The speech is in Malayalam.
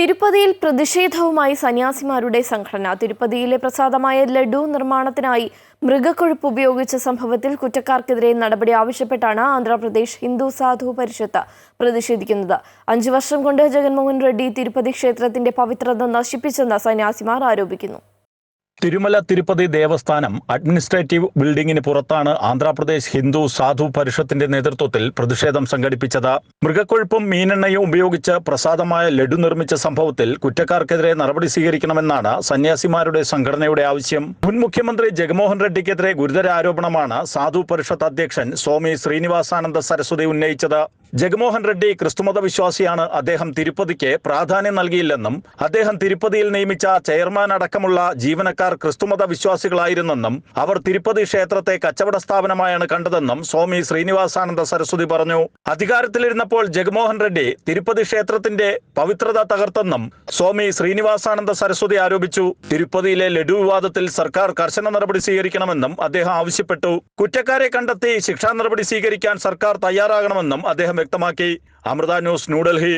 തിരുപ്പതിയിൽ പ്രതിഷേധവുമായി സന്യാസിമാരുടെ സംഘടന. തിരുപ്പതിയിലെ പ്രസാദമായ ലഡു നിർമ്മാണത്തിനായി മൃഗക്കൊഴുപ്പ് ഉപയോഗിച്ച സംഭവത്തിൽ കുറ്റക്കാർക്കെതിരെ നടപടി ആവശ്യപ്പെട്ടാണ് ആന്ധ്രാപ്രദേശ് ഹിന്ദു സാധു പരിഷത്ത് പ്രതിഷേധിക്കുന്നത്. അഞ്ചു വർഷം കൊണ്ട് ജഗൻമോഹൻ റെഡ്ഡി തിരുപ്പതി ക്ഷേത്രത്തിന്റെ പവിത്രത നശിപ്പിച്ചെന്ന് സന്യാസിമാർ ആരോപിക്കുന്നു. തിരുമല തിരുപ്പതി ദേവസ്ഥാനം അഡ്മിനിസ്ട്രേറ്റീവ് ബിൽഡിംഗിന് പുറത്താണ് ആന്ധ്രാപ്രദേശ് ഹിന്ദു സാധു പരിഷത്തിന്റെ നേതൃത്വത്തിൽ പ്രതിഷേധം സംഘടിപ്പിച്ചത്. മൃഗക്കൊഴുപ്പും മീനെണ്ണയും ഉപയോഗിച്ച് പ്രസാദമായ ലഡു നിർമ്മിച്ച സംഭവത്തിൽ കുറ്റക്കാർക്കെതിരെ നടപടി സ്വീകരിക്കണമെന്നാണ് സന്യാസിമാരുടെ സംഘടനയുടെ ആവശ്യം. മുൻ മുഖ്യമന്ത്രി ജഗൻമോഹൻ റെഡ്ഡിക്കെതിരെ ഗുരുതര ആരോപണമാണ് സാധു പരിഷത്ത് അധ്യക്ഷൻ സ്വാമി ശ്രീനിവാസാനന്ദ സരസ്വതി ഉന്നയിച്ചത്. ജഗൻമോഹൻ റെഡ്ഡി ക്രിസ്തുമത വിശ്വാസിയാണ് അദ്ദേഹം തിരുപ്പതിക്ക് പ്രാധാന്യം നൽകിയില്ലെന്നും അദ്ദേഹം തിരുപ്പതിയിൽ നിയമിച്ച ചെയർമാൻ അടക്കമുള്ള ജീവനക്കാർ ക്രിസ്തുമത വിശ്വാസികളായിരുന്നെന്നും അവർ തിരുപ്പതി ക്ഷേത്രത്തെ കച്ചവട സ്ഥാപനമായാണ് കണ്ടതെന്നും സ്വാമി ശ്രീനിവാസാനന്ദ സരസ്വതി പറഞ്ഞു. അധികാരത്തിലിരുന്നപ്പോൾ ജഗ്മോഹൻ റെഡ്ഡി തിരുപ്പതി ക്ഷേത്രത്തിന്റെ പവിത്രത തകർത്തെന്നും സ്വാമി ശ്രീനിവാസാനന്ദ സരസ്വതി ആരോപിച്ചു. തിരുപ്പതിയിലെ ലഡു വിവാദത്തിൽ സർക്കാർ കർശന നടപടി സ്വീകരിക്കണമെന്നും അദ്ദേഹം ആവശ്യപ്പെട്ടു. കുറ്റക്കാരെ കണ്ടെത്തി ശിക്ഷാ നടപടി സ്വീകരിക്കാൻ സർക്കാർ തയ്യാറാകണമെന്നും അദ്ദേഹം വ്യക്തമാക്കി അമൃത ന്യൂസ് ന്യൂഡൽഹി